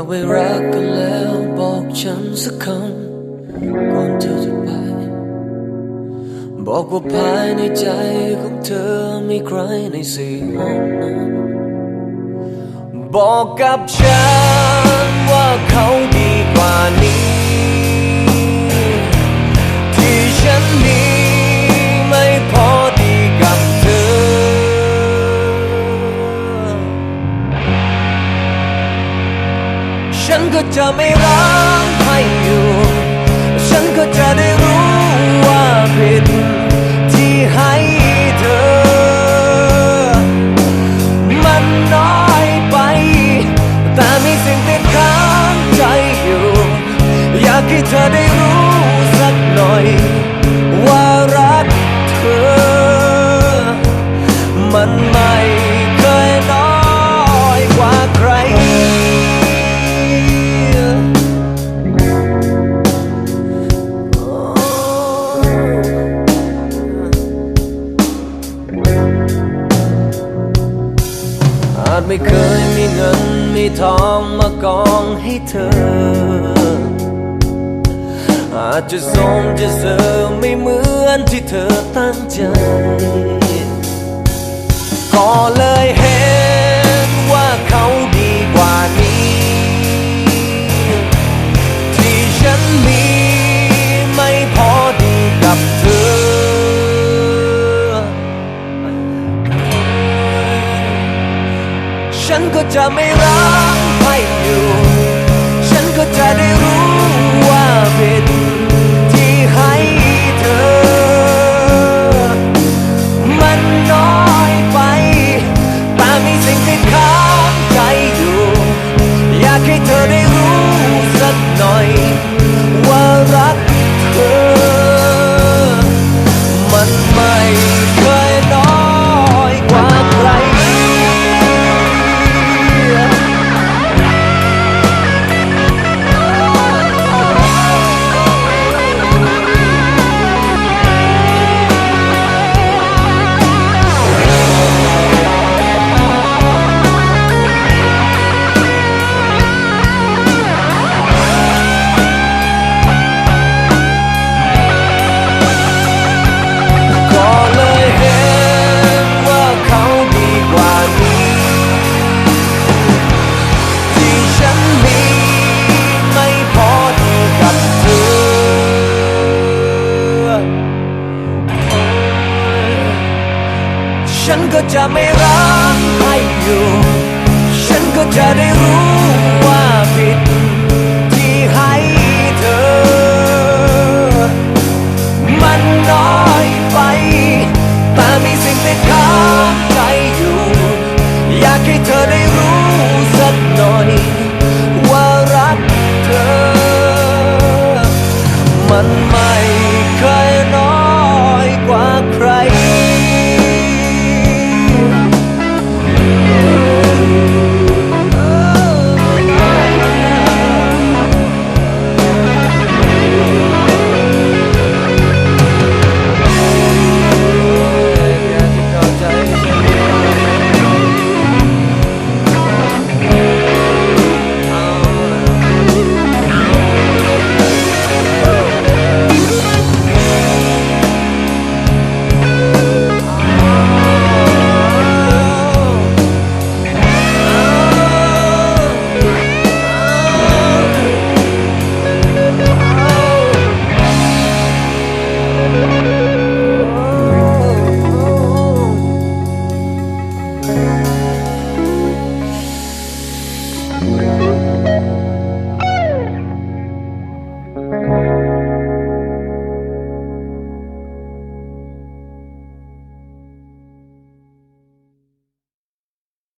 าไปรักกันแล้วบอกฉันสักคำก่อนเธอจะไป บอกว่าภายในใจของเธอมีใครในสี่ห้องนั้นบอกกับฉัน ฉันก็จะไม่ร้องให้อยู่ ฉันก็จะได้รู้ว่าผิดที่ให้เธอ มันน้อยไป แต่มีสิ่งติดค้างใจอยู่ อยากให้เธอได้ จไม่เคยมีเงินมีทองมากองให้เธอ อาจจะสมจะเสริมไม่เหมือนที่เธอตั้งใจ ก็เลยเห็น จะไม่รัก ก็จะไม่รักให้อยู่ ฉันก็จะได้รู้